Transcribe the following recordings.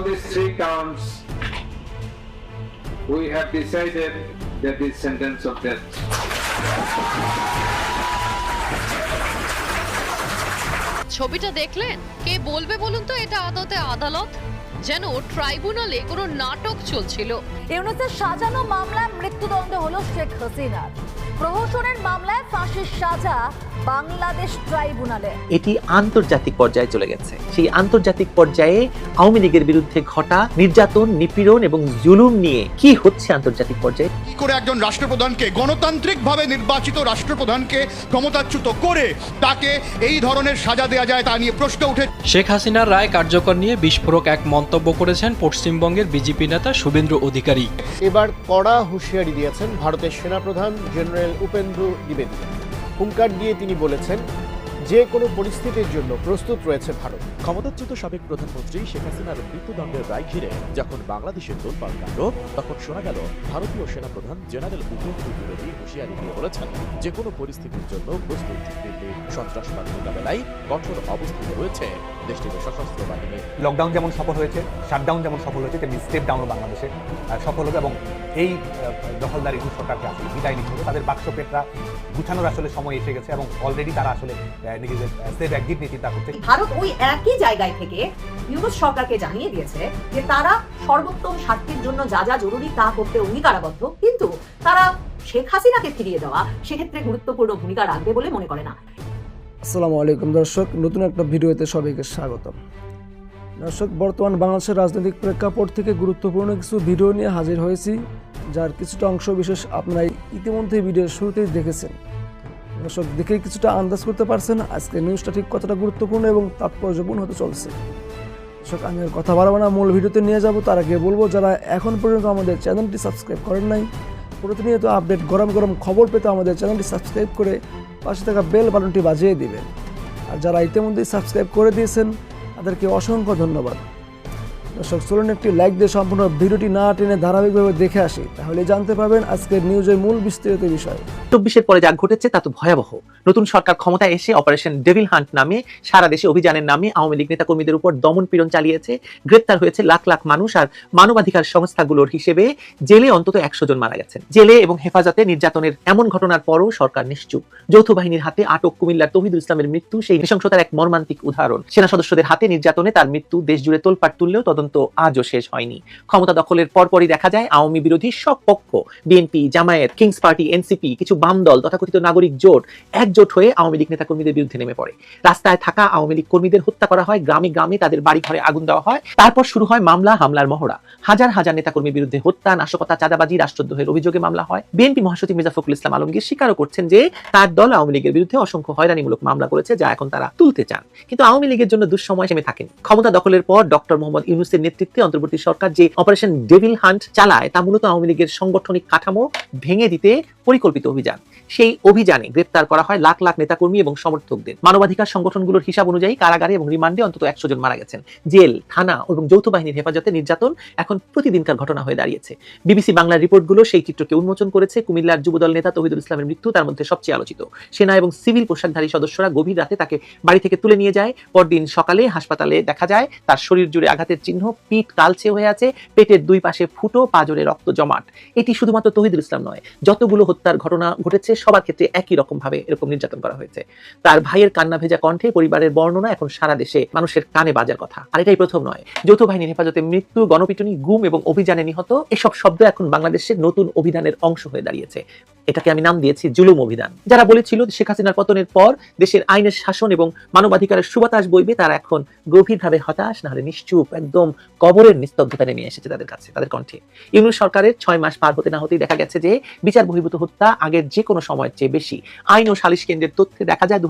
all these three counts, we have decided that the sentence of death. ছবিটা দেখলেন? কে বলবে বলুন তো? এটা আদতে আদালত। যেন ট্রাইব্যুনালে কোনো নাটক চলছিল। ইউনুসের সাজানো মামলায় মৃত্যুদণ্ড হলো শেখ হাসিনার। প্রহসনের মামলায় ফাঁসির সাজা বাংলাদেশ ট্রাইব্যুনালে। এটি আন্তর্জাতিক পর্যায়ে চলে গেছে। সেই আন্তর্জাতিক পর্যায়ে আওয়ামী লীগের বিরুদ্ধে ঘটা নির্যাতন নিপীড়ন এবং জুলুম নিয়ে কি হচ্ছে আন্তর্জাতিক পর্যায়ে? কি করে একজন রাষ্ট্রপ্রধানকে গণতান্ত্রিকভাবে নির্বাচিত রাষ্ট্রপ্রধানকে ক্ষমতাচ্যুত করে তাকে এই ধরনের সাজা দেওয়া যায় তা নিয়ে প্রশ্ন উঠে শেখ হাসিনার রায় কার্যকর নিয়ে বিস্ফোরক এক মন্তব্য করেছেন পশ্চিমবঙ্গের বিজেপি নেতা শুভেন্দ্র অধিকারী। এবার কড়া হুঁশিয়ারি দিয়েছেন ভারতের সেনাপ্রধান জেনারেল উপেন্দ্র দ্বিবেদী। হুঙ্কার দিয়ে তিনি বলেছেন যে কোনো পরিস্থিতির জন্য প্রস্তুত রয়েছে ভারত। ক্ষমতাচ্যুত সাবেক প্রধানমন্ত্রী শেখ হাসিনার মৃত্যুদণ্ডের রায় ঘিরে যখন বাংলাদেশের তোলপাড় কাণ্ড তখন শোনা গেল ভারতীয় সেনাপ্রধান জেনারেল উপেন্দ্র দ্বিবেদী হুঁশিয়ারি দিয়ে বলেছেন যে কোনো পরিস্থিতির জন্য প্রস্তুত দিল্লি সন্ত্রাসবাদ মোকাবেলায় কঠোর অবস্থানে রয়েছে। দেশটির সশস্ত্র বাহিনী লকডাউন যেমন সফল হয়েছে শাটডাউন যেমন সফল হয়েছে তেমনি স্টেপ ডাউনও বাংলাদেশে সফল হবে এবং এই দখলদার সরকারকে আসলে বিদায় নিতে হবে। তাদের বাক্স পেটরা গুছানোর আসলে সময় এসে গেছে এবং অলরেডি তারা আসলে আহ, সেফ একদিক নিয়ে চিন্তা করছে? ভারত ওই একই জায়গায় থেকে ইউনুস সরকারকে জানিয়ে দিয়েছে যে তারা সর্বোত্তম স্বার্থের জন্য যা যা জরুরি তা করতে অঙ্গীকারাবদ্ধ। কিন্তু তারা শেখ হাসিনাকে ফিরিয়ে দেওয়া সেক্ষেত্রে গুরুত্বপূর্ণ ভূমিকা রাখবে বলে মনে করে না। আসসালামু আলাইকুম দর্শক নতুন একটা ভিডিওতে সবাইকে স্বাগতম। দর্শক বর্তমান বাংলাদেশের রাজনৈতিক প্রেক্ষাপট থেকে গুরুত্বপূর্ণ কিছু ভিডিও নিয়ে হাজির হয়েছি যার কিছুটা অংশ বিশেষ আপনারা ইতিমধ্যে ভিডিওর শুরুতেই দেখেছেন। দর্শক, দেখেই কিছুটা আন্দাজ করতে পারছেন আজকে নিউজটা ঠিক কতটা গুরুত্বপূর্ণ এবং তাৎপর্যপূর্ণ হতে চলছে। দর্শক, আমি আর কথা বাড়াবো না, মূল ভিডিওতে নিয়ে যাব। তার আগে বলব, যারা এখন পর্যন্ত আমাদের চ্যানেলটি সাবস্ক্রাইব করেন নাই, প্রতিনিয়ত আপডেট গরম গরম খবর পেতে আমাদের চ্যানেলটি সাবস্ক্রাইব করে পাশে থাকা বেল বাটনটি বাজিয়ে দিবেন। আর যারা ইতিমধ্যেই সাবস্ক্রাইব করে দিয়েছেন, তাদেরকে অসংখ্য ধন্যবাদ। দর্শক, চলুন একটি লাইক দিয়ে সম্পূর্ণ ভিডিওটি না টেনে ধারাবাহিকভাবে দেখে আসি। তাহলে জানতে পারবেন আজকের নিউজের মূল বিস্তারিত বিষয়। চব্বিশের পরে যা ঘটেছে তা তো ভয়াবহ। নতুন সরকার ক্ষমতায় এসে অপারেশন ডেভিল হান্ট নামে সারা দেশে অভিযানের নামে আওয়ামী লীগ নেতা কর্মীদের উপর দমন পীড়ন চালিয়েছে। গ্রেপ্তার হয়েছে লাখ লাখ মানুষ আর মানবাধিকার সংস্থাগুলোর হিসেবে জেলে অন্তত একশো জন মারা গেছেন। জেলে এবং হেফাজতে নির্যাতনের এমন ঘটনার পরও সরকার নিশ্চুপ। যৌথ বাহিনীর হাতে আটক কুমিল্লার তহিদুল ইসলামের মৃত্যু সেই নৃশংসতার এক মর্মান্তিক উদাহরণ। সেনা সদস্যদের হাতে নির্যাতনে তার মৃত্যু দেশ জুড়ে তোলপাট তুললেও তদন্ত আজও শেষ হয়নি। ক্ষমতা দখলের পরপরই দেখা যায় আওয়ামী বিরোধী সব পক্ষ, BNP, Jamaat, kings party, NCP, কিছু বাম দল তথাকথিত নাগরিক জোট একজোট হয়ে আওয়ামী লীগ নেতা কর্মীদের বিরুদ্ধে নেমে পড়ে। রাস্তায় থাকা আওয়ামী লীগ কর্মীদের হত্যা করা হয়, গ্রামে গ্রামে তাদের বাড়ি ঘরে আগুন দেওয়া হয়, তারপর শুরু হয় মামলা, হামলার মহড়া। হাজার হাজার নেতা কর্মীর বিরুদ্ধে হত্যা, নাশকতা, চাঁদাবাজি, রাষ্ট্রদ্রোহের অভিযোগে মামলা হয়। বিএনপি মহাসচিব মির্জা ফখরুল ইসলাম আলমগীর স্বীকারও করছেন যে, তার দল আওয়ামী লীগের বিরুদ্ধে অসংখ্য হয়রানিমূলক মামলা করেছে যা এখন তারা তুলতে চান। কিন্তু আওয়ামী লীগের জন্য দুঃসময় থেমে থাকেনি। ক্ষমতা দখলের পর ডক্টর মোহাম্মদ ইউনুসের নেতৃত্বে অন্তর্বর্তী সরকার যে অপারেশন ডেভিল হান্ট চালায় তা মূলত আওয়ামী লীগের সাংগঠনিক কাঠামো ভেঙে দিতে পরিকল্পিত অভিযান। সেই অভিযানে গ্রেপ্তার করা হয় লাখ লাখ নেতাকর্মী এবং সমর্থকদের। মানবাধিকার সংগঠনগুলোর হিসাব অনুযায়ী কারাগারে এবং রিমান্ডে অন্তত একশো জন মারা গেছেন। জেল, থানা এবং যৌথ বাহিনীর হেফাজতে নির্যাতন এখন প্রতিদিনকার ঘটনা হয়ে দাঁড়িয়েছে। বিবিসি বাংলার রিপোর্টগুলো সেই চিত্রকে উন্মোচন করেছে কুমিল্লার যুবদল নেতা তহিদুল ইসলামের মৃত্যু, তার মধ্যে সবচেয়ে আলোচিত। সেনা এবং সিভিল পোশাকধারী সদস্যরা গভীর রাতে তাকে বাড়ি থেকে তুলে নিয়ে যায়। পরদিন সকালে হাসপাতালে দেখা যায়, তার শরীর জুড়ে আঘাতের চিহ্ন পিঠ কালচে হয়ে আছে, পেটের দুই পাশে ফুটো, পাজরে রক্ত জমাট। এটি শুধুমাত্র তহিদুল ইসলাম নয়, যতগুলো হত্যার ঘটনা ঘটেছে, সবার ক্ষেত্রে একই রকম ভাবে এরকম নির্যাতন করা হয়েছে। তার ভাইয়ের কান্না ভেজা কণ্ঠে পরিবারের বর্ণনা এখন সারা দেশে মানুষের কানে বাজার কথা। আর এটাই প্রথম নয়, যৌথ বাহিনীর হেফাজতে মৃত্যু, গণপিটুনি, গুম এবং অভিযানে নিহত, এসব শব্দ এখন বাংলাদেশের নতুন অভিধানের অংশ হয়ে দাঁড়িয়েছে। এটাকে আমি নাম দিয়েছি জুলুম অভিধান। যারা বলেছিল শেখ হাসিনার পতনের পর দেশের আইনের শাসন এবং মানবাধিকারের সুবাতাস বইবে, তারা এখন গভীরভাবে হতাশ না হলে নিশ্চুপ, একদম কবরের নিস্তব্ধতা নেমে এসেছে তাদের কাছে, তাদের কণ্ঠে। ইউনুস সরকারের ছয় মাস পার হতে না হতেই দেখা গেছে যে বিচার বহির্ভূত হত্যা আগের যে কোনো সময়ের চেয়ে বেশি। আইন ও সালিশ কেন্দ্রের তথ্যে দেখা যায় দু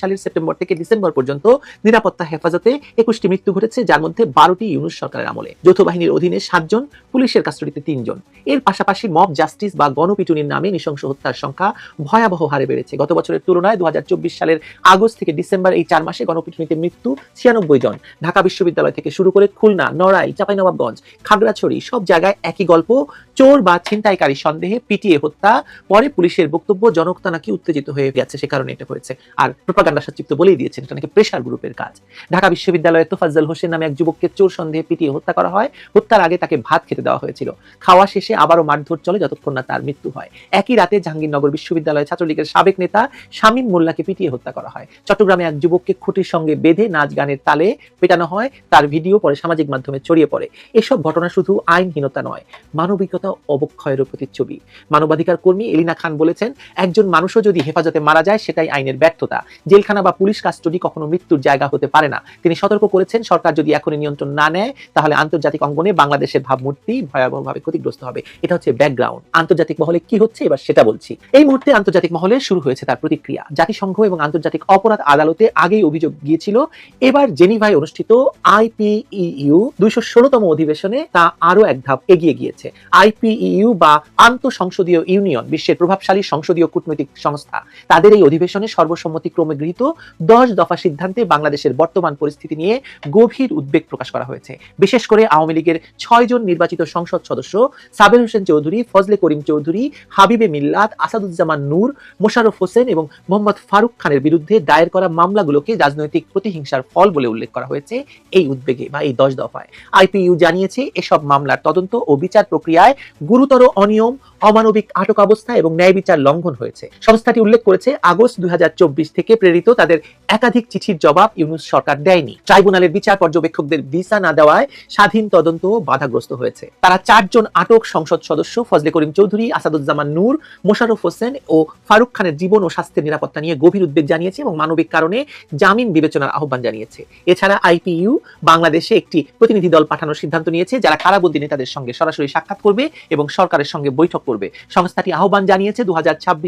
সালের সেপ্টেম্বর থেকে ডিসেম্বর পর্যন্ত নিরাপত্তা হেফাজতে একুশটি মৃত্যু ঘটেছে, যার মধ্যে বারোটি ইউনুস সরকারের আমলে। যৌথ বাহিনীর অধীনে সাতজন, পুলিশের কাস্টডিতে তিনজন। এর পাশাপাশি মব জাস্টিস বা গণপিটুনির নামে নৃশংস হত্যার সংখ্যা ভয়াবহ হারে বেড়েছে। গত বছরের তুলনায় দু হাজার চব্বিশ সালের আগস্ট থেকে ডিসেম্বর এই চার মাসে গণপিটুনিতে মৃত্যু ছিয়ানব্বই জন। ঢাকা বিশ্ববিদ্যালয় থেকে শুরু করে খুলনা নড়াইল, চাঁপাইনবাবগঞ্জ, খাগড়াছড়ি, সব জায়গায় একই গল্প। চোর বা ছিনতাইকারী সন্দেহে পিটিয়ে হত্যা। পরে পুলিশের বক্তব্য, জনতা নাকি উত্তেজিত হয়ে গেছে, সে কারণে এটা হয়েছে। আর প্রোপাগান্ডা সচিব তো বলেই দিয়েছেন, এটা নাকি প্রেশার গ্রুপের কাজ। ঢাকা বিশ্ববিদ্যালয়ে তোফাজ্জল হোসেন নামে এক যুবককে চোর সন্দেহে পিটিয়ে হত্যা করা হয়। হত্যার আগে তাকে ভাত খেতে দেওয়া হয়েছিল। খাওয়া শেষে আবারও মারধর চলে যতক্ষণ না তার মৃত্যু হয়। একই রাতে জাহাঙ্গীরনগর বিশ্ববিদ্যালয়ে ছাত্রলীগের সাবেক নেতা শামীম মোল্লাকে পিটিয়ে হত্যা করা হয়। চট্টগ্রামে এক যুবককে খুঁটির সঙ্গে বেঁধে নাচ গানের তালে পেটানো হয়। তার ভিডিও পরে সামাজিক মাধ্যমে ছড়িয়ে পড়ে। এসব ঘটনা শুধু আইনহীনতা নয়, মানবিকতা অবক্ষয়েরও প্রতিচ্ছবি। মানবাধিকার কর্মী এলিনা খান বলেছেন, একজন মানুষও যদি হেফাজতে মারা যায়, সেটাই আইনের ব্যর্থতা। জেলখানা বা পুলিশ কাস্টডি কখনো মৃত্যুর জায়গা হতে পারে না। তিনি সতর্ক করেছেন, সরকার যদি এখনই নিয়ন্ত্রণ না নেয়, তাহলে আন্তর্জাতিক অঙ্গনে বাংলাদেশের ভাবমূর্তি ভয়াবহভাবে ক্ষতিগ্রস্ত হবে। এটা হচ্ছে ব্যাকগ্রাউন্ড। আন্তর্জাতিক মহলে কি হচ্ছে, এবার সেটা বলছি। এই মুহূর্তে আন্তর্জাতিক মহলে শুরু হয়েছে তার প্রতিক্রিয়া। জাতিসংঘ এবং আন্তর্জাতিক অপরাধ আদালতে আগেই অভিযোগ গিয়েছিল, এবার জেনিভায় অনুষ্ঠিত আইপিইউ দুইশো ষোলতম অধিবেশনে তা আরও এক ধাপ এগিয়ে গিয়েছে। আইপিইউ বা আন্তঃসংসদীয় ইউনিয়ন, বিশ্বের প্রভাবশালী সংসদীয় কূটনৈতিক সংস্থা, তাদের এই অধিবেশনে সর্বসম্মতিক্রমে গৃহীত দশ দফা সিদ্ধান্তে বাংলাদেশের বর্তমান পরিস্থিতি নিয়ে গভীর উদ্বেগ প্রকাশ করা হয়েছে। বিশেষ করে আওয়ামী লীগের ছয় জন নির্বাচিত সংসদ সদস্য, সাবের হোসেন চৌধুরী, ফজলে করিম চৌধুরী, হাবিবে মিল্লাত, আসাদুজ্জামান নূর মোশারফ হোসেন এবং মোহাম্মদ ফারুক খানের বিরুদ্ধে দায়ের করা মামলাগুলোকে রাজনৈতিক প্রতিহিংসার ফল বলে উল্লেখ করা হয়েছে এই উদ্বেগে বা এই দশ দফায় আইপিইউ জানিয়েছে এসব মামলার তদন্ত ও বিচার প্রক্রিয়ায় গুরুতর অনিয়ম অমানবিক আটক অবস্থা এবং ন্যায় বিচার লঙ্ঘন হয়েছে। সংস্থাটি উল্লেখ করেছে, আগস্ট দুই হাজার চব্বিশ থেকে প্রেরিত তাদের একাধিক চিঠির জবাব ইউনুস সরকার দেয়নি। ট্রাইব্যুনালের বিচার পর্যবেক্ষকদের ভিসা না দেওয়ায় স্বাধীন তদন্ত বাধাগ্রস্ত হয়েছে। তারা চারজন আটক সংসদ সদস্য ফজলে করিম চৌধুরী, আসাদুজ্জামান নূর, মোশাররফ হোসেন ও ফারুক খানের জীবন ও স্বাস্থ্যের নিরাপত্তা নিয়ে গভীর উদ্বেগ জানিয়েছে এবং মানবিক কারণে জামিন বিবেচনার আহ্বান জানিয়েছে। এছাড়া আইপিইউ বাংলাদেশে একটি প্রতিনিধি দল পাঠানোর সিদ্ধান্ত নিয়েছে, যারা কারাবন্দী নেতাদের সঙ্গে সরাসরি সাক্ষাৎ করবে এবং সরকারের সঙ্গে বৈঠক করবে। সংস্থাটি আহ্বান জানিয়েছে দু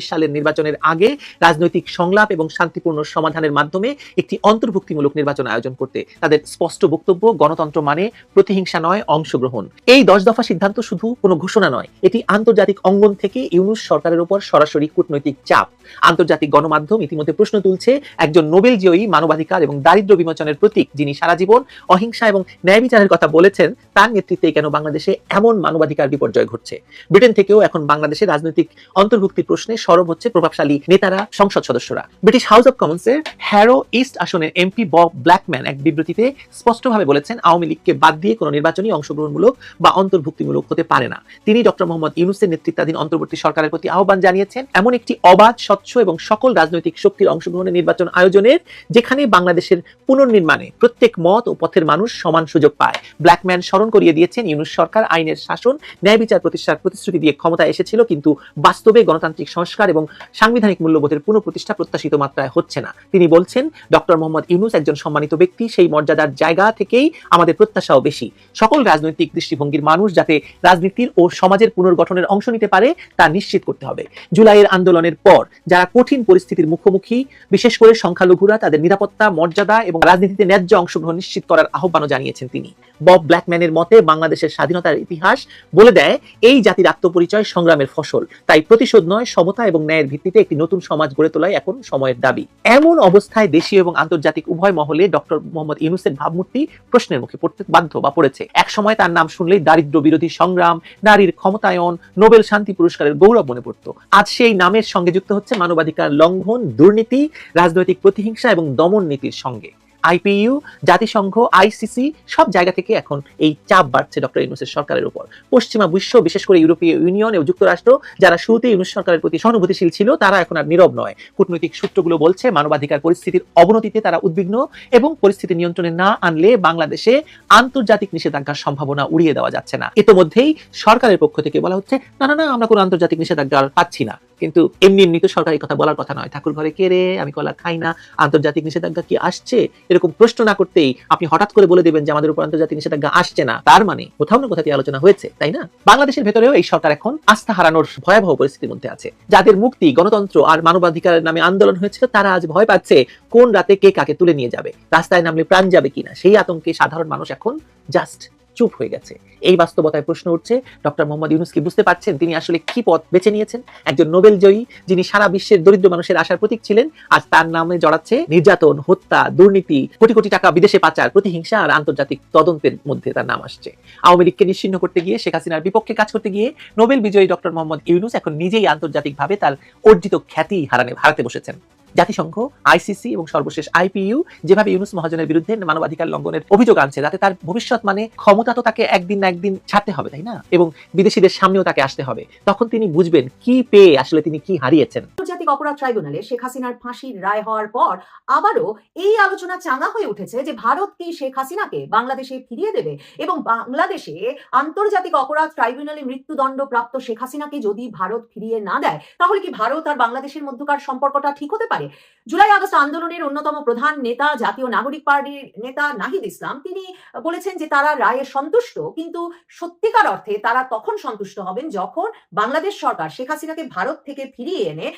সালের নির্বাচনের আগে রাজনৈতিক সংলাপ এবং শান্তিপূর্ণ সমাধানের মাধ্যমে একটি অন্তর্ভুক্তিমূলক নির্বাচন আয়োজন করতে। তাদের স্পষ্ট বক্তব্য, গণতন্ত্র মানে প্রতিহিংসা নয়, অংশগ্রহণ। এই দশ দফা সিদ্ধান্ত শুধু কোনো ঘোষণা নয়, এটি আন্তর্জাতিক অঙ্গন থেকে ইউনুস সরকারের উপর সরাসরি কূটনৈতিক চাপ। আন্তর্জাতিক গণমাধ্যম ইতিমধ্যে প্রশ্ন তুলছে, একজন নোবেল জয়ী মানবাধিকার এবং দারিদ্র বিমোচনের প্রতীক, যিনি সারা জীবন অহিংসা এবং ন্যায় বিচারের কথা বলেছেন, তার নেতৃত্বে কেন বাংলাদেশে এমন মানবাধিকার বিপর্যয় ঘটছে? ব্রিটেন থেকেও এখন বাংলাদেশের রাজনৈতিক অন্তর্ভুক্তি প্রশ্নে সরব হচ্ছে প্রভাবশালী নেতারা, সংসদ সদস্যরা। ব্রিটিশ হাউস অব কমন্সের হ্যারো ইস্ট আসনের এমপি বব ব্ল্যাকম্যান এক বিবৃতিতে স্পষ্টভাবে বলেছেন, আওয়ামী লীগকে বাদ দিয়ে কোনো নির্বাচনী অংশগ্রহণমূলক বা অন্তর্ভুক্তিমূলক হতে পারে না। তিনি ডক্টর মোহাম্মদ ইউনুসের নেতৃত্বাধীন অন্তর্বর্তী সরকারের প্রতি আহ্বান জানিয়েছেন, এমন একটি অবাধ, স্বচ্ছ এবং সকল রাজনৈতিক শক্তির অংশগ্রহণের নির্বাচন আয়োজনের, যেখানে বাংলাদেশের পুনর্নির্মাণে প্রত্যেক মত ও পথের মানুষ সমান সুযোগ পায়। ব্ল্যাকম্যান স্মরণ করিয়ে দিয়েছেন, ইউনুস সরকার আইনের শাসন, ন্যায় বিচার প্রতিষ্ঠার প্রতিশ্রুতি দিয়ে ক্ষমতায় এসেছিল, কিন্তু বাস্তবে গণতান্ত্রিক সংস্কার এবং সাংবিধানিক মূল্যবোধের পুনঃপ্রতিষ্ঠা প্রত্যাশিত মাত্রায় হচ্ছে না। তিনি বলছেন, ডক্টর মোহাম্মদ ইউনুস একজন সম্মানিত ব্যক্তি, সেই মর্যাদার জায়গা থেকেই আমাদের প্রত্যাশাও বেশি। সকল রাজনৈতিক দৃষ্টিভঙ্গির মানুষ যাতে রাজনীতির ও সমাজের পুনর্গঠনের অংশ নিতে পারে, তা নিশ্চিত করতে হবে। জুলাইয়ের আন্দোলনের পর যারা কঠিন পরিস্থিতির মুখোমুখি, বিশেষ করে সংখ্যালঘুরা তাদের নিরাপত্তা, মর্যাদা এবং রাজনীতিতে ন্যায্য অংশগ্রহণ নিশ্চিত করার আহ্বানও জানিয়েছেন তিনি। বব ব্ল্যাকম্যানের মতে বাংলাদেশের স্বাধীনতার ইতিহাস বলে দেয়, এই জাতির আত্মপরিচয় সংগ্রামের ফসল। তাই প্রতিশোধ নয়, সমতা এবং ন্যায়ের ভিত্তিতে একটি নতুন সমাজ গড়ে তোলাই এখন সময়ের দাবি। এমন অবস্থায় দেশীয় এবং আন্তর্জাতিক উভয় মহলে ডক্টর মোহাম্মদ ইউনুসের ভাবমূর্তি প্রশ্নের মুখে পড়তে বাধ্য বা পড়েছে। এক সময় তার নাম শুনলেই দারিদ্র বিরোধী সংগ্রাম, নারীর ক্ষমতায়ন, নোবেল শান্তি পুরস্কারের গৌরব মনে পড়তো। আজ সেই নামের সঙ্গে যুক্ত হচ্ছে মানবাধিকার লঙ্ঘন, দুর্নীতি, রাজনৈতিক প্রতিহিংসা এবং দমন নীতির সঙ্গে। আইপিইউ জাতিসংঘ আইসিসি সব জায়গা থেকে এখন এই চাপ বাড়ছে ডক্টর ইউনুসের সরকারের উপর। পশ্চিমা বিশ্ব, বিশেষ করে ইউরোপীয় ইউনিয়ন এবং যুক্তরাষ্ট্র, যারা শুরুতে ইউনুস সরকারের প্রতি সহানুভূতিশীল ছিল, তারা এখন আর নীরব নয়। কূটনৈতিক সূত্রগুলো বলছে, মানবাধিকার পরিস্থিতির অবনতিতে তারা উদ্বিগ্ন এবং পরিস্থিতি নিয়ন্ত্রণে না আনলে বাংলাদেশে আন্তর্জাতিক নিষেধাজ্ঞার সম্ভাবনা উড়িয়ে দেওয়া যাচ্ছে না। ইতোমধ্যেই সরকারের পক্ষ থেকে বলা হচ্ছে, না না না, আমরা কোনো আন্তর্জাতিক নিষেধাজ্ঞা পাচ্ছি না। কিন্তু এমনি এমনি তো সরকারি কথা বলার কথা নয়। ঠাকুর ঘরে কে রে? আমি কলা খাই না। আন্তর্জাতিক নিষেধাজ্ঞা কি আসছে? এরকম প্রশ্ন না করতেই আপনি হঠাৎ করে বলে দেবেন যে আমাদের উপর আন্তর্জাতিক নিষেধাজ্ঞা আসছে না। তার মানে কোথাও না কোথাও আলোচনা হয়েছে, তাই না? বাংলাদেশের ভেতরেও এই সরকার এখন আস্থা হারানোর ভয়াবহ পরিস্থিতির মধ্যে আছে। যাদের মুক্তি, গণতন্ত্র আর মানবাধিকারের নামে আন্দোলন হয়েছিল, তারা আজ ভয় পাচ্ছে কোন রাতে কে কাকে তুলে নিয়ে যাবে। রাস্তায় নামলে প্রাণ যাবে কিনা? সেই আতঙ্কে সাধারণ মানুষ এখন জাস্ট চুপ হয়ে গেছে। এই বাস্তবতায় প্রশ্ন উঠছে, ডক্টর মোহাম্মদ ইউনুস কি বুঝতে পারছেন তিনি আসলে কি পথ বেছে নিয়েছেন? একজন নোবেল জয়ী, যিনি সারা বিশ্বের দরিদ্র মানুষের আশার প্রতীক ছিলেন আজ তার নামে জড়াচ্ছে নির্যাতন, হত্যা, দুর্নীতি, কোটি কোটি টাকা বিদেশে পাচার, প্রতিহিংসা আর আন্তর্জাতিক তদন্তের মধ্যে তার নাম আসছে। আওয়ামী লীগকে নিশ্চিহ্ন করতে গিয়ে, শেখ হাসিনার বিপক্ষে কাজ করতে গিয়ে, নোবেল বিজয়ী ডক্টর মোহাম্মদ ইউনুস এখন নিজেই আন্তর্জাতিকভাবে তার অর্জিত খ্যাতি হারানে হারাতে বসেছেন। জাতিসংঘ আইসিসি এবং সর্বশেষ আইপিইউ যেভাবে ইউনুস মহাজনের বিরুদ্ধে মানবাধিকার লঙ্ঘনের অভিযোগ আনছে যাতে তার ভবিষ্যৎ মানে ক্ষমতা তো তাকে একদিন না একদিন ছাড়তে হবে, তাই না? এবং বিদেশিদের সামনেও তাকে আসতে হবে। তখন তিনি বুঝবেন কি পেয়ে আসলে তিনি কি হারিয়েছেন। আন্তর্জাতিক অপরাধ ট্রাইব্যুনালে শেখ হাসিনার ফাঁসির রায় হওয়ার পর আবারও এই আলোচনা চাঙা হয়ে উঠেছে যে ভারত কি শেখ হাসিনাকে বাংলাদেশে ফিরিয়ে দেবে এবং বাংলাদেশে আন্তর্জাতিক অপরাধ ট্রাইব্যুনালে মৃত্যুদণ্ড প্রাপ্ত শেখ হাসিনাকে যদি ভারত ফিরিয়ে না দেয়, তাহলে কি ভারত আর বাংলাদেশের মধ্যকার সম্পর্কটা ঠিক হতে পারে? জুলাই আগস্ট আন্দোলনের অন্যতম প্রধান নেতা, জাতীয় নাগরিক পার্টির নেতা নাহিদ ইসলাম, তিনি বলেছেন যে তারা রায়ে সন্তুষ্ট, কিন্তু সত্যিকার অর্থে তারা তখন সন্তুষ্ট হবেন যখন বাংলাদেশ সরকার শেখ হাসিনাকে ভারত থেকে ফিরিয়ে এনে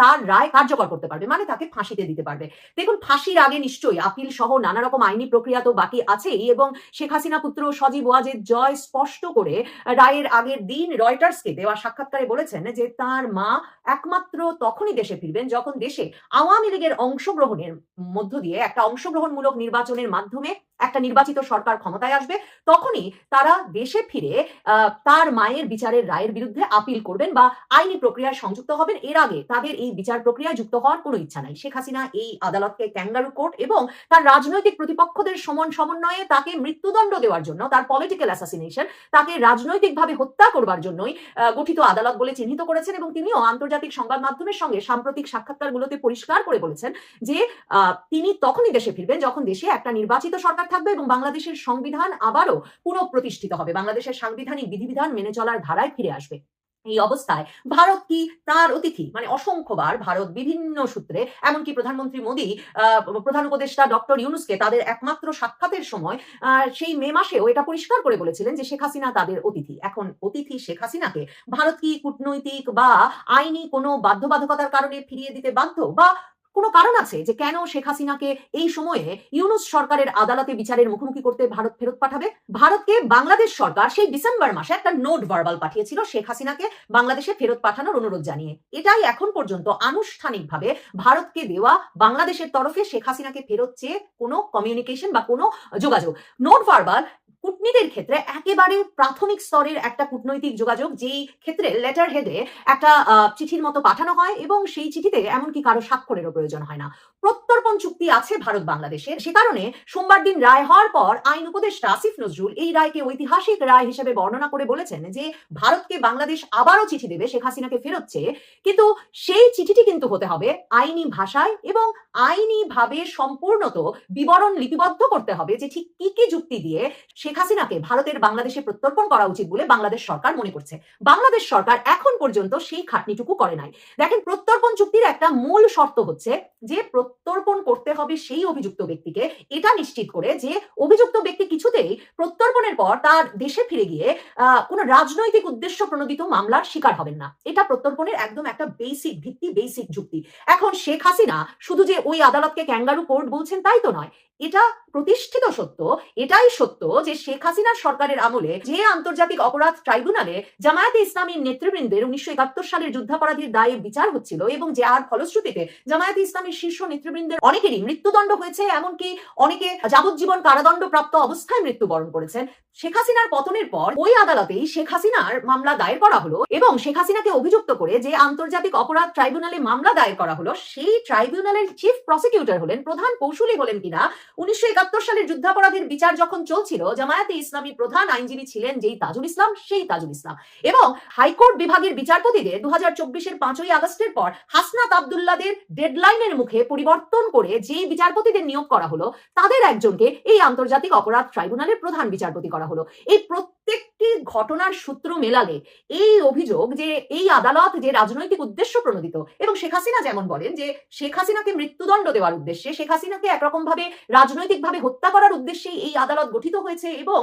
তার রায় কার্যকর করতে পারবে মানে তাকে ফাঁসিতে দিতে পারবে। দেখুন, ফাঁসির আগে নিশ্চয়ই আপিল সহ নানা রকম আইনি প্রক্রিয়া তো বাকি আছেই এবং শেখ হাসিনা পুত্র সজীব ওয়াজেদ জয় স্পষ্ট করে রায়ের আগের দিন রয়টার্সকে দেওয়া সাক্ষাৎকারে বলেছেন যে তার মা একমাত্র তখনই দেশে ফিরবেন যখন দেশে আওয়ামী লীগের অংশগ্রহণের মধ্য দিয়ে একটা অংশগ্রহণমূলক নির্বাচনের মাধ্যমে একটা নির্বাচিত সরকার ক্ষমতায় আসবে, তখনই তারা দেশে ফিরে তার মায়ের বিচারের রায়ের বিরুদ্ধে আপিল করবেন বা আইনি প্রক্রিয়ায় সংযুক্ত হবেন। এর আগে তাদের এই বিচার প্রক্রিয়ায় যুক্ত হওয়ার কোনো ইচ্ছা নাই। শেখ হাসিনা এই আদালতকে ক্যাঙ্গারু কোর্ট এবং তার রাজনৈতিক প্রতিপক্ষদের সমন সমন্বয়ে তাকে মৃত্যুদণ্ড দেওয়ার জন্য, তার পলিটিক্যাল অ্যাসাসিনেশন তাকে রাজনৈতিকভাবে হত্যা করবার জন্যই গঠিত আদালত বলে চিহ্নিত করেছেন এবং তিনিও আন্তর্জাতিক সংবাদ মাধ্যমের সঙ্গে সাম্প্রতিক সাক্ষাৎকারগুলোতে পরিষ্কার করে বলেছেন যে তিনি তখনই দেশে ফিরবেন যখন দেশে একটা নির্বাচিত সরকার থাকবে এবং বাংলাদেশের সংবিধান আবারও পুনঃপ্রতিষ্ঠিত হবে। বাংলাদেশের সাংবিধানিক বিধিবিধান মেনে চলার ধারায় ফিরে আসবে। এই অবস্থায় ভারত কি তার অতিথি? মানে অসংখ্যবার ভারত বিভিন্ন সূত্রে, এমনকি প্রধানমন্ত্রী মোদী প্রধান উপদেষ্টা ডক্টর ইউনুসকে তাদের একমাত্র সাক্ষাতের সময় সেই মে মাসেও এটা পরিষ্কার করে বলেছিলেন যে শেখ হাসিনা তাদের অতিথি। এখন অতিথি শেখ হাসিনাকে ভারত কি কূটনৈতিক বা আইনি কোনো বাধ্যবাধকতার কারণে ফিরিয়ে দিতে বাধ্য? বা কোনো কারণ আছে যে কেন শেখ হাসিনাকে এই সময়ে ইউনুস সরকারের আদালতে বিচারের মুখোমুখি করতে ভারত ফেরত পাঠাবে? ভারতকে বাংলাদেশ সরকার সেই ডিসেম্বর মাসে একটা নোট ভার্বাল পাঠিয়েছিল শেখ হাসিনাকে বাংলাদেশে ফেরত পাঠানোর অনুরোধ জানিয়ে। এটাই এখন পর্যন্ত আনুষ্ঠানিকভাবে ভারতকে দেওয়া বাংলাদেশের তরফে শেখ হাসিনাকে ফেরত চেয়ে কোনো কমিউনিকেশন বা কোনো যোগাযোগ। নোট ভার্বাল কূটনীতির ক্ষেত্রে একেবারে প্রাথমিক স্তরের একটা কূটনৈতিক যোগাযোগ, যেই ক্ষেত্রে লেটার হেডে একটা চিঠির মতো পাঠানো হয় এবং সেই চিঠিতে এমনকি কারও স্বাক্ষরেরও প্রয়োজন হয় না। প্রত্যর্পণ চুক্তি আছে ভারত বাংলাদেশের। সে কারণে সোমবার দিন রায় হওয়ার পর আইন উপদেষ্টা আসিফ নজরুল এই রায়কে ঐতিহাসিক রায় হিসেবে বর্ণনা করে বলেছেন যে, ভারতকে বাংলাদেশ আবারও চিঠি দেবে, শেখ হাসিনাকে ফেরত চেয়ে। কিন্তু সেই চিঠিটি কিন্তু হতে হবে আইনি ভাষায় এবং আইনি ভাবে সম্পূর্ণত বিবরণ লিপিবদ্ধ করতে হবে যে ঠিক কি কি যুক্তি দিয়ে শেখ হাসিনাকে ভারতের বাংলাদেশে প্রত্যর্পণ করা উচিত বলে বাংলাদেশ সরকার মনে করছে। বাংলাদেশ সরকার এখন পর্যন্ত সেই খাটনিটুকু করে নাই। দেখেন, প্রত্যর্পণ চুক্তির একটা মূল শর্ত হচ্ছে যে প্রত্যর্পণ করতে হবে সেই অভিযুক্ত ব্যক্তিকে। এটা নিশ্চিত করে যে অভিযুক্ত ব্যক্তি কিছুতেই প্রত্যর্পণের পর তার দেশে ফিরে গিয়ে কোনো রাজনৈতিক উদ্দেশ্য প্রণোদিত মামলার শিকার হবেন না। এটা প্রত্যর্পণের একদম একটা বেসিক ভিত্তি বেসিক যুক্তি। এখন শেখ হাসিনা শুধু যে ওই আদালতকে ক্যাঙ্গারু কোর্ট বলছেন তাই তো নয়। এটা প্রতিষ্ঠিত সত্য, এটাই সত্য যে শেখ হাসিনার সরকারের আমলে যে আন্তর্জাতিক অপরাধ ট্রাইব্যুনালে জামায়াতে ইসলামীর নেতৃবৃন্দের উনিশশো একাত্তর সালের যুদ্ধাপরাধীর দায়ে বিচার হচ্ছিল এবং যে আর ফলশ্রুতিতে জামায়াতে ইসলামীর শীর্ষ নেতৃবৃন্দের অনেকেরই মৃত্যুদণ্ড হয়েছে, এমনকি অনেকে যাবজ্জীবন কারাদণ্ড প্রাপ্ত অবস্থায় মৃত্যুবরণ করেছেন। শেখ হাসিনার পতনের পর ওই আদালতেই শেখ হাসিনার মামলা দায়ের করা হলো এবং শেখ হাসিনাকে অভিযুক্ত করে যে আন্তর্জাতিক অপরাধ ট্রাইব্যুনালে মামলা দায়ের করা হলো, সেই ট্রাইব্যুনালের চিফ প্রসিকিউটর হলেন প্রধান কৌশলী হলেন কিনা উনিশশো একাত্তর সালের যুদ্ধাপরাধের বিচার যখন চলছিল, জামায়াতে ইসলামী প্রধান আইনজীবী ছিলেন যেই তাজুল ইসলাম, সেই তাজুল ইসলাম। এবং হাইকোর্ট বিভাগের বিচারপতিদের দু হাজার চব্বিশের পাঁচই আগস্টের পর হাসনাত আবদুল্লাদের ডেডলাইনের মুখে পরিবর্তন করে যে বিচারপতিদের নিয়োগ করা হলো, তাদের একজনকে এই আন্তর্জাতিক অপরাধ ট্রাইব্যুনালের প্রধান বিচারপতি করা হলো। এই প্রত্যেকটি ঘটনার সূত্র মেলালে এই অভিযোগ যে এই আদালত যে রাজনৈতিক উদ্দেশ্য প্রণোদিত এবং শেখ হাসিনা যেমন বলেন যে শেখ হাসিনাকে মৃত্যুদণ্ড দেওয়ার উদ্দেশ্যে, শেখ হাসিনাকে একরকম ভাবে রাজনৈতিকভাবে হত্যা করার উদ্দেশ্যে এই আদালত গঠিত হয়েছে এবং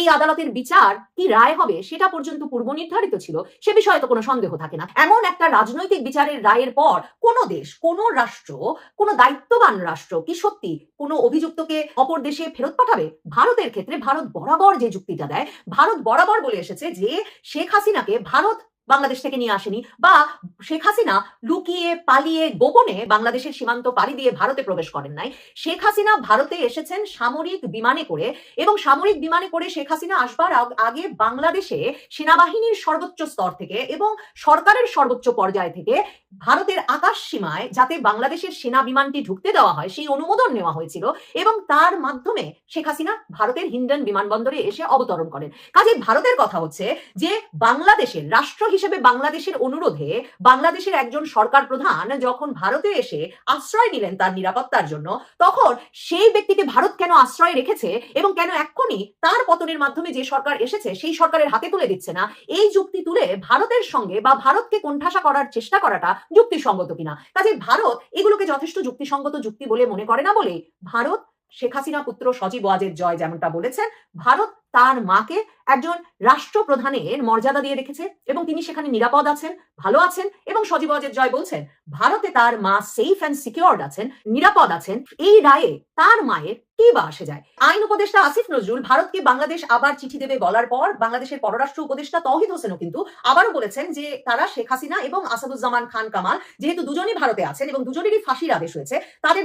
এই আদালতের বিচার কি রায় হবে সেটা পর্যন্ত পূর্ব নির্ধারিত ছিল, সে বিষয়ে তো কোনো সন্দেহ থাকে না। এমন একটা রাজনৈতিক বিচারের রায়ের পর কোন দেশ, কোন রাষ্ট্র, কোন দায়িত্ববান রাষ্ট্র কি সত্যি কোনো অভিযুক্তকে অপর দেশে ফেরত পাঠাবে? ভারতের ক্ষেত্রে ভারত বরাবর যে যুক্তিটা দেয় ভারত বরাবর বলে এসেছে যে শেখ হাসিনাকে ভারত বাংলাদেশ থেকে নিয়ে আসেনি বা শেখ হাসিনা লুকিয়ে পালিয়ে গোপনে বাংলাদেশের সীমান্ত পাড়ি দিয়ে ভারতে প্রবেশ করেন নাই। শেখ হাসিনা ভারতে এসেছেন সামরিক বিমানে করে এবং সামরিক বিমানে করে শেখ হাসিনা আসবার আগে বাংলাদেশে সেনাবাহিনীর সর্বোচ্চ স্তর থেকে এবং সরকারের সর্বোচ্চ পর্যায় থেকে ভারতের আকাশ সীমায় যাতে বাংলাদেশের সেনা বিমানটি ঢুকতে দেওয়া হয় সেই অনুমোদন নেওয়া হয়েছিল এবং তার মাধ্যমে শেখ হাসিনা ভারতের হিন্ডন বিমানবন্দরে এসে অবতরণ করেন। কাজে ভারতের কথা হচ্ছে যে বাংলাদেশের রাষ্ট্র হিসেবে বাংলাদেশের অনুরোধে বাংলাদেশের একজন সরকার প্রধান যখন ভারতে এসে আশ্রয় নিলেন তার নিরাপত্তার জন্য, তখন সেই ব্যক্তিকে ভারত কেন আশ্রয় রেখেছে এবং কেন এক্ষুনি তার পতনের মাধ্যমে যে সরকার এসেছে সেই সরকারের হাতে তুলে দিচ্ছে না, এই যুক্তি তুলে ভারতের সঙ্গে বা ভারতকে কোণঠাসা করার চেষ্টা করাটা যুক্তিসঙ্গত কিনা? কাজে ভারত এগুলোকে যথেষ্ট যুক্তিসঙ্গত যুক্তি বলে মনে করে না বলে ভারত শেখ হাসিনা পুত্র সজীব ওয়াজেদ জয় যেমনটা বলেছেন, ভারত তার মাকে একজন রাষ্ট্রপ্রধানের মর্যাদা দিয়ে রেখেছে এবং তিনি সেখানে নিরাপদ আছেন, ভালো আছেন এবং সজীব অজিত জয় বলছেন, ভারতে তার মা সেফ অ্যান্ড সিকিউরড আছেন, নিরাপদ আছেন। এই রায়ে তার মায়ের কি বা আসে যায়। আইন উপদেষ্টা আসিফ নজরুল ভারতকে বাংলাদেশ আবার চিঠি দেবে বলার পর বাংলাদেশের পররাষ্ট্র উপদেষ্টা তহিদ হোসেনও কিন্তু আবারও বলেছেন যে তারা শেখ হাসিনা এবং আসাদুজ্জামান খান কামাল যেহেতু দুজনই ভারতে আছেন এবং দুজনেরই ফাঁসির আদেশ হয়েছে, তাদের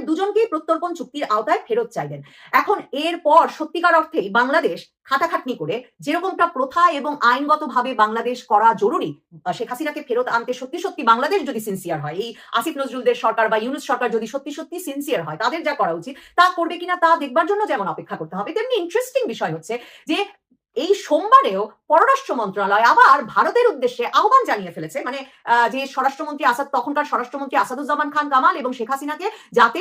প্রত্যর্পণ চুক্তির আওতায় ফেরত এখন এরপর সত্যিকার অর্থেই বাংলাদেশ খাটাখাটনি করে যেরকমটা প্রথা এবং আইনগতভাবে বাংলাদেশ করা জরুরি শেখ হাসিনাকে ফেরত আনতে সত্যি সত্যি বাংলাদেশ যদি সিনসিয়ার হয়, এই আসিফ নজরুলদের সরকার বা ইউনুস সরকার যদি সত্যি সত্যি সিনসিয়ার হয়, তাদের যা করা উচিত, তা করবে কিনা তা দেখবার জন্য যেমন অপেক্ষা করতে হবে তেমনি ইন্টারেস্টিং বিষয় হচ্ছে যে এই সোমবারেও পররাষ্ট্র মন্ত্রণালয় আবার ভারতের উদ্দেশ্যে আহ্বান জানিয়ে ফেলেছে। মানে যে স্বরাষ্ট্রমন্ত্রী আসাদ, তখনকার স্বরাষ্ট্রমন্ত্রী আসাদুজ্জামান খান কামাল এবং শেখ হাসিনাকে যাতে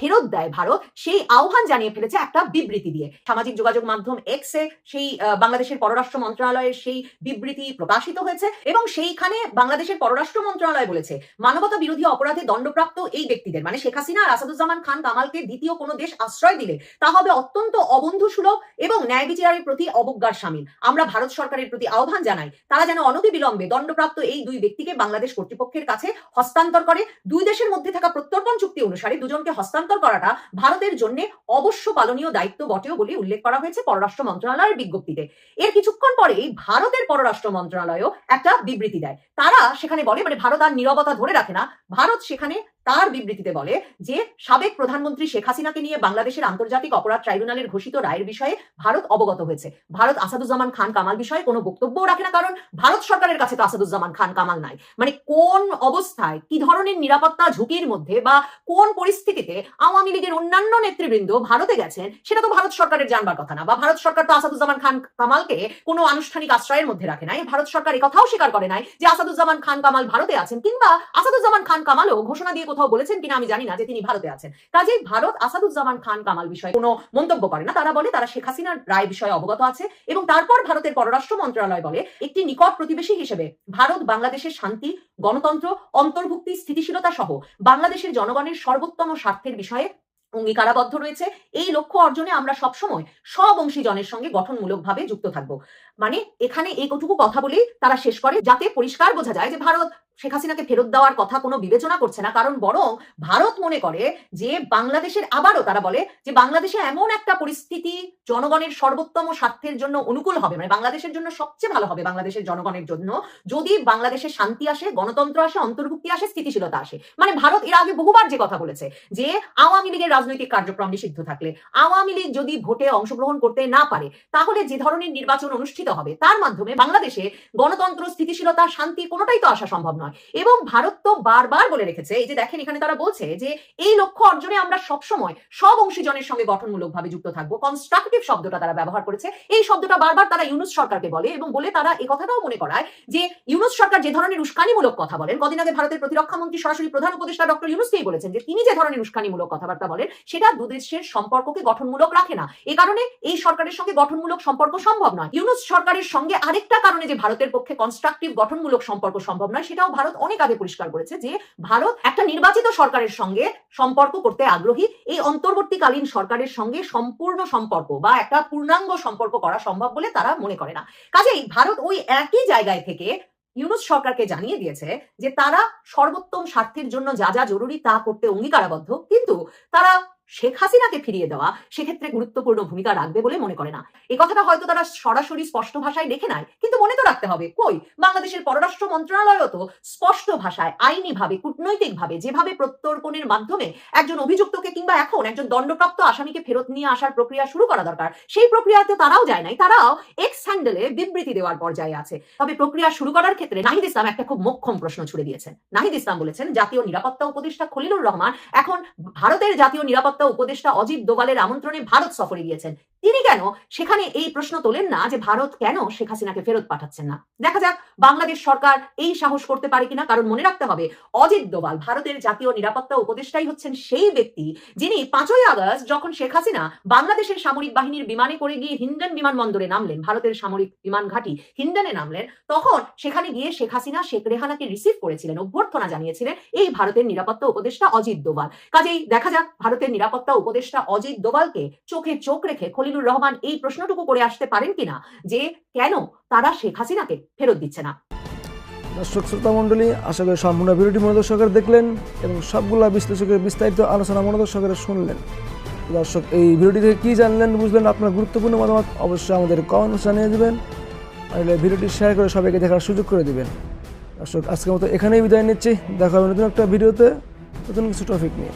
ফেরত দেয় ভারত, সেই আহ্বান জানিয়ে ফেলেছে একটা বিবৃতি দিয়ে। সামাজিক যোগাযোগ মাধ্যম এক্স এ সেই বাংলাদেশের পররাষ্ট্র মন্ত্রণালয়ের সেই বিবৃতি প্রকাশিত হয়েছে এবং সেইখানে বাংলাদেশের পররাষ্ট্র মন্ত্রণালয় বলেছে, মানবতা বিরোধী অপরাধে দণ্ডপ্রাপ্ত এই ব্যক্তিদের মানে শেখ হাসিনা আর আসাদুজ্জামান খান কামালকে দ্বিতীয় কোনো দেশ আশ্রয় দিলে তা হবে অত্যন্ত অবন্ধুসুলভ এবং ন্যায় বিচারের প্রতি অবজ্ঞার সামিল। আমরা ভারত সরকারের প্রতি আহ্বান জানাই, তারা যেন অনতিবিলম্বে দণ্ডপ্রাপ্ত এই দুই ব্যক্তিকে বাংলাদেশ কর্তৃপক্ষের কাছে হস্তান্তর করে। দুই দেশের মধ্যে থাকা প্রত্যর্পণ চুক্তি অনুসারে দুজনকে হস্তান্তর করাটা ভারতের জন্য অবশ্য পালনীয় দায়িত্ব বটেও বলে উল্লেখ করা হয়েছে পররাষ্ট্র মন্ত্রণালয়ের বিজ্ঞপ্তিতে। এর কিছুক্ষণ পরেই ভারতের পররাষ্ট্র মন্ত্রণালয়ও একটা বিবৃতি দেয়। তারা সেখানে বলে মানে ভারত আর নীরবতা ধরে রাখে না। ভারত সেখানে তার বিবৃতিতে বলে যে, সাবেক প্রধানমন্ত্রী শেখ হাসিনাকে নিয়ে বাংলাদেশের আন্তর্জাতিক অপরাধ ট্রাইব্যুনালের ঘোষিত রায়ের বিষয়ে ভারত অবগত হয়েছে। ভারত আসাদুজ্জামান খান কামাল বিষয়ে কোনো বক্তব্যও রাখে না, কারণ ভারত সরকারের কাছে তো আসাদুজ্জামান খান কামাল নাই। মানে কোন অবস্থায়, কি ধরনের নিরাপত্তা ঝুঁকির মধ্যে বা কোন পরিস্থিতিতে আওয়ামী লীগের অন্যান্য নেতৃবৃন্দ ভারতে গেছেন, সেটা তো ভারত সরকারের জানবার কথা না। বা ভারত সরকার তো আসাদুজ্জামান খান কামালকে কোনো আনুষ্ঠানিক আশ্রয়ের মধ্যে রাখে নাই। ভারত সরকার কথাও স্বীকার করে নাই যে, আসাদুজ্জামান খান কামাল ভারতে আছেন, কিংবা আসাদুজ্জামান খান কামালও ঘোষণা দিয়ে কোথাও বলেছেন কিনা আমি জানি না যে তিনি ভারতে আছেন। কাজেই ভারত আসাদুজ্জামান খান কামাল বিষয়ে কোনো মন্তব্য করে না। তারা বলে, তারা শেখ হাসিনার রায় বিষয়ে অবগত আছে এবং তারপর ভারতের পররাষ্ট্র মন্ত্রণালয় বলে, একটি নিকট প্রতিবেশী হিসেবে ভারত, বাংলাদেশের শান্তি, গণতন্ত্র, অন্তর্ভুক্তি, স্থিতিশীলতা সহ বাংলাদেশের জনগণের সর্বোত্তম স্বার্থের বিষয়ে অঙ্গীকারাবদ্ধ রয়েছে। এই লক্ষ্য অর্জনে আমরা সবসময় সব অংশীজনের সঙ্গে গঠনমূলকভাবে যুক্ত থাকব। মানে এখানে এইটুকু কথা বলেই তারা শেষ করে, যাতে পরিষ্কার বোঝা যায় যে ভারত, শেখ হাসিনাকে ফেরত দেওয়ার কথা কোনো বিবেচনা করছে না। কারণ বরং ভারত মনে করে যে বাংলাদেশের আবারও তারা বলে যে বাংলাদেশে এমন একটা পরিস্থিতি জনগণের সর্বোত্তম স্বার্থের জন্য অনুকূল হবে মানে বাংলাদেশের জন্য সবচেয়ে ভালো হবে বাংলাদেশের জনগণের জন্য। যদি বাংলাদেশে শান্তি আসে, গণতন্ত্র আসে, অন্তর্ভুক্তি আসে, স্থিতিশীলতা আসে। মানে ভারত এর আগে বহুবার যে কথা বলেছে যে আওয়ামী লীগের রাজনৈতিক কার্যক্রম নিষিদ্ধ থাকলে, আওয়ামী লীগ যদি ভোটে অংশগ্রহণ করতে না পারে, তাহলে যে ধরনের নির্বাচন অনুষ্ঠিত হবে। তার মাধ্যমে বাংলাদেশে গণতন্ত্র, স্থিতিশীলতা, শান্তি কোনোটাই তো আসা সম্ভব নয়। এবং ভারত তো বারবার বলে রেখেছে, এই যে দেখেন এখানে তারা বলছে যে এই লক্ষ্য অর্জনে আমরা সবসময় সব অংশীজনের সঙ্গে গঠনমূলকভাবে যুক্ত থাকব। কনস্ট্রাকটিভ শব্দটা তারা ব্যবহার করেছে। এই শব্দটা বারবার তারা ইউনুস সরকারকে বলে এবং বলে তারা এই কথাটাও মনে করায় যে ইউনুস সরকার যে ধরনের উস্কানিমূলক কথা বলেন, কদিন আগে ভারতের প্রতিরক্ষা মন্ত্রী, সরাসরি প্রধান উপদেষ্টা ডক্টর ইউনুসকেই বলেছেন যে তিনি যে ধরনের উস্কানিমূলক কথাবার্তা বলেন, সেটা দুদেশের সম্পর্ককে গঠনমূলক রাখে না। এ কারণে এই সরকারের সঙ্গে গঠনমূলক সম্পর্ক সম্ভব নয়। ইউনুস সরকারের সঙ্গে আরেকটা কারণে যে ভারতের পক্ষে কনস্ট্রাকটিভ গঠনমূলক সম্পর্ক সম্ভব নয়, সেটাও ভারত অনেক আগে পরিষ্কার করেছে যে ভারত একটা নির্বাচিত সরকারের সঙ্গে সম্পর্ক করতে আগ্রহী। এই অন্তর্বর্তীকালীন সরকারের সঙ্গে সম্পূর্ণ সম্পর্ক বা একটা পূর্ণাঙ্গ সম্পর্ক করা সম্ভব বলে তারা মনে করে না। কাজেই ভারত ওই একই জায়গায় থেকে ইউনুস সরকারকে জানিয়ে দিয়েছে যে তারা সর্বোত্তম স্বার্থের জন্য যা যা জরুরি তা করতে অঙ্গীকারাবদ্ধ, কিন্তু তারা শেখ হাসিনাকে ফিরিয়ে দেওয়া সেক্ষেত্রে গুরুত্বপূর্ণ ভূমিকা রাখবে বলে মনে করে না। এই কথাটা হয়তো তারা সরাসরি স্পষ্ট ভাষায় লিখে নেয় কিন্তু মনে তো রাখতে হবে। কই? বাংলাদেশের পররাষ্ট্র মন্ত্রণালয়ও তো স্পষ্ট ভাষায় আইনি ভাবে কূটনৈতিক ভাবে যেভাবে প্রত্যর্পণের মাধ্যমে একজন অভিযুক্তকে কিংবা এখন একজন দণ্ডপ্রাপ্ত আসামিকে ফেরত নিয়ে আসার প্রক্রিয়া শুরু করা দরকার, সেই প্রক্রিয়াতে তারাও যায় নাই। তারাও এক্স হ্যান্ডেলে বিবৃতি দেওয়ার পর্যায়ে আছে। তবে প্রক্রিয়া শুরু করার ক্ষেত্রে নাহিদ ইসলাম একটা খুব মোক্ষম প্রশ্ন ছুড়ে দিয়েছেন। নাহিদ ইসলাম বলেছেন, জাতীয় নিরাপত্তা উপদেষ্টা খলিলুর রহমান এখন ভারতের জাতীয় নিরাপত্তা উপদেষ্টা অজিত দোভালের আমন্ত্রণে ভারত সফরে গিয়েছেন। তিনি কেন সেখানে এই প্রশ্ন তোলেন না যে ভারত কেন শেখ হাসিনাকে ফেরত পাঠাচ্ছেন না? দেখা যাক, বাংলাদেশ সরকার এই সাহস করতে পারে কিনা। কারণ মনে রাখতে হবে, অজিত দোভাল ভারতের জাতীয় নিরাপত্তা উপদেষ্টাই হচ্ছেন সেই ব্যক্তি যিনি পাঁচই আগস্ট যখন শেখ হাসিনা বাংলাদেশের সামরিক বাহিনীর বিমানে করে গিয়ে হিন্ডন বিমানবন্দরে নামলেন, ভারতের সামরিক বিমান ঘাঁটি হিন্ডনে নামলেন, তখন সেখানে গিয়ে শেখ হাসিনা, শেখ রেহানাকে রিসিভ করেছিলেন, অভ্যর্থনা জানিয়েছিলেন এই ভারতের নিরাপত্তা উপদেষ্টা অজিত দোভাল। কাজেই দেখা যাক, ভারতের নিরাপত্তা উপদেষ্টা অজিত দোভালকে চোখে চোখ রেখে খলিলুর রহমান এই প্রশ্নটুকু করে আসতে পারেন কিনা? যে কেন তারা শেখ হাসিনাকে ফেরত দিচ্ছে না? দর্শক শ্রোতা মণ্ডলী, আশা করি সম্পূর্ণ ভিডিওটি মনোদর সহকারে দেখলেন এবং সবগুলা বিশ্লেষকের বিস্তারিত আলোচনা মনোদর সহকারে শুনলেন। দর্শক, এই ভিডিওটি থেকে কী জানলেন, বুঝলেন, আপনার গুরুত্বপূর্ণ মতামত অবশ্যই আমাদের কমেন্ট জানিয়ে দেবেন। আর ভিডিওটি শেয়ার করে সবাইকে দেখার সুযোগ করে দিবেন। দর্শক, আজকের মতো এখানেই বিদায় নিচ্ছি। দেখা হবে নতুন একটা ভিডিওতে। নতুন কিছু টপিক নিয়ে।